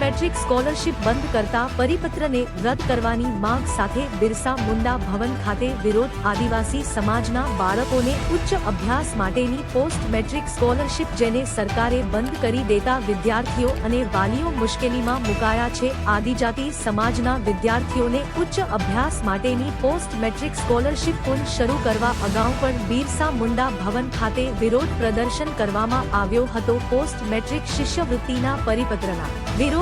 Metric scholarship બંધ કરતા પરિપત્રને રદ કરવાની માંગ સાથે બિરસા મુંડા ભવન ખાતે વિરોધ આદિવાસી સમાજના બાળકોને ઉચ્ચ અભ્યાસ માટેની પોસ્ટ મેટ્રિક સ્કોલરશિપ જેને સરકારે બંધ કરી દેતા વિદ્યાર્થીઓ અને વાલીઓ મુશ્કેલીમાં મુકાયા છે, આદિજાતિ સમાજના વિદ્યાર્થીઓને ઉચ્ચ અભ્યાસ માટેની પોસ્ટ મેટ્રિક સ્કોલરશિપ પુન શરૂ કરવા અગાઉ પણ બિરસા મુંડા ભવન ખાતે વિરોધ પ્રદર્શન કરવામાં આવ્યો હતો, પોસ્ટ મેટ્રિક શિષ્યવૃત્તિના પરિપત્રના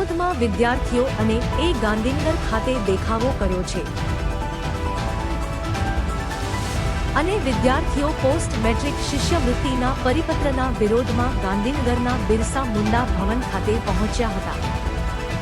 વિરોધમાં વિદ્યાર્થીઓ અને એ ગાંધીનગર ખાતે દેખાવો કર્યો છે. અને વિદ્યાર્થીઓ પોસ્ટ મેટ્રિક શિષ્યવૃત્તિના પરિપત્રના વિરોધમાં ગાંધીનગરના બિરસા મુંડા ભવન ખાતે પહોંચ્યા હતા.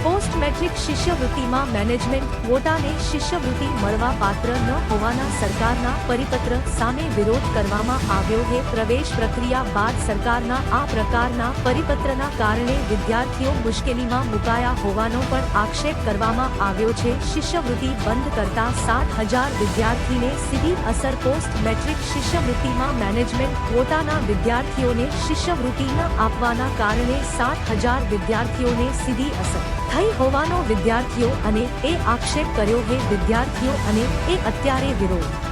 પોસ્ટ મેટ્રિક શિષ્યવૃત્તિમાં મેનેજમેન્ટ ક્વોટાને શિષ્યવૃત્તિ મળવા પાત્ર ન હોવાના સરકારના પરિપત્ર સામે વિરોધ કરવામાં આવ્યો છે પ્રવેશ પ્રક્રિયા બાદ સરકારના આ પ્રકારના પરિપત્રના કારણે વિદ્યાર્થીઓ મુશ્કેલીમાં મુકાયા હોવાનો પણ આક્ષેપ કરવામાં આવ્યો છે. શિષ્યવૃત્તિ બંધ કરતા સાત હજાર વિદ્યાર્થીને સીધી અસર પોસ્ટ મેટ્રિક શિષ્યવૃત્તિમાં મેનેજમેન્ટ ક્વોટાના વિદ્યાર્થીઓને શિષ્યવૃત્તિ ન આપવાના કારણે સાત હજાર વિદ્યાર્થીઓને સીધી અસર થઈ હોવાનો વિદ્યાર્થીઓ અને એ આક્ષેપ કર્યો હે વિદ્યાર્થીઓ અને એ અત્યારે વિરોધ.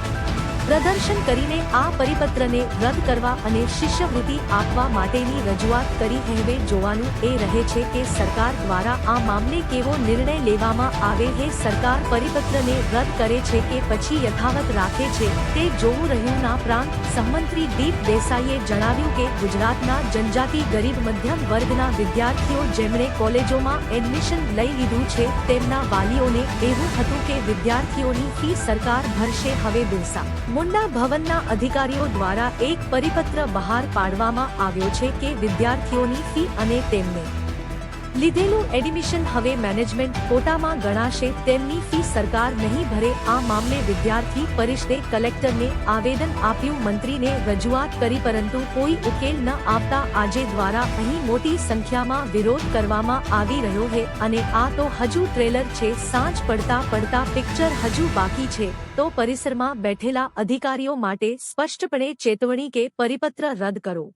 પ્રદર્શન કરીને આ પરિપત્રને રદ કરવા અને શિષ્યવૃત્તિ આપવા માટેની રજૂઆત કરી હવે જોવાનું એ રહે છે કે સરકાર દ્વારા આ મામલે કેવો નિર્ણય લેવામાં આવે છે સરકાર પરિપત્રને રદ કરે છે કે પછી યથાવત રાખે છે તે જોવું રહ્યું ના પ્રાંત સંમંત્રી દીપ દેસાઈએ જણાવ્યું કે ગુજરાતના જનજાતિ ગરીબ મધ્યમ વર્ગના વિદ્યાર્થીઓ જેમણે કોલેજોમાં એડમિશન લઈ લીધું છે તેમના વાલીઓને એવું હતું કે વિદ્યાર્થીઓની ફી સરકાર ભરશે હવે બિરસા. મુંડા ભવનના અધિકારીઓ દ્વારા એક પરિપત્ર બહાર પાડવામાં આવ્યો છે કે વિદ્યાર્થીઓની ફી અને તેમને લીધેલું એડમિશન હવે મેનેજમેન્ટ કોટામાં ગણાશે, તેમની ફી સરકાર નહીં ભરે, આ મામલે વિદ્યાર્થી પરિષદે કલેક્ટરને આવેદન આપ્યું, મંત્રીને રજૂઆત કરી, પરંતુ કોઈ ઉકેલ ન આપતા આજે દ્વારા અહીં મોટી સંખ્યામાં વિરોધ કરવામાં આવી રહ્યો છે, અને આ તો હજુ ટ્રેલર છે, સાંજ પડતા પડતા પિક્ચર હજુ બાકી છે, તો પરિસરમાં બેઠેલા અધિકારીઓ માટે સ્પષ્ટપણે ચેતવણી કે પરિપત્ર રદ કરો.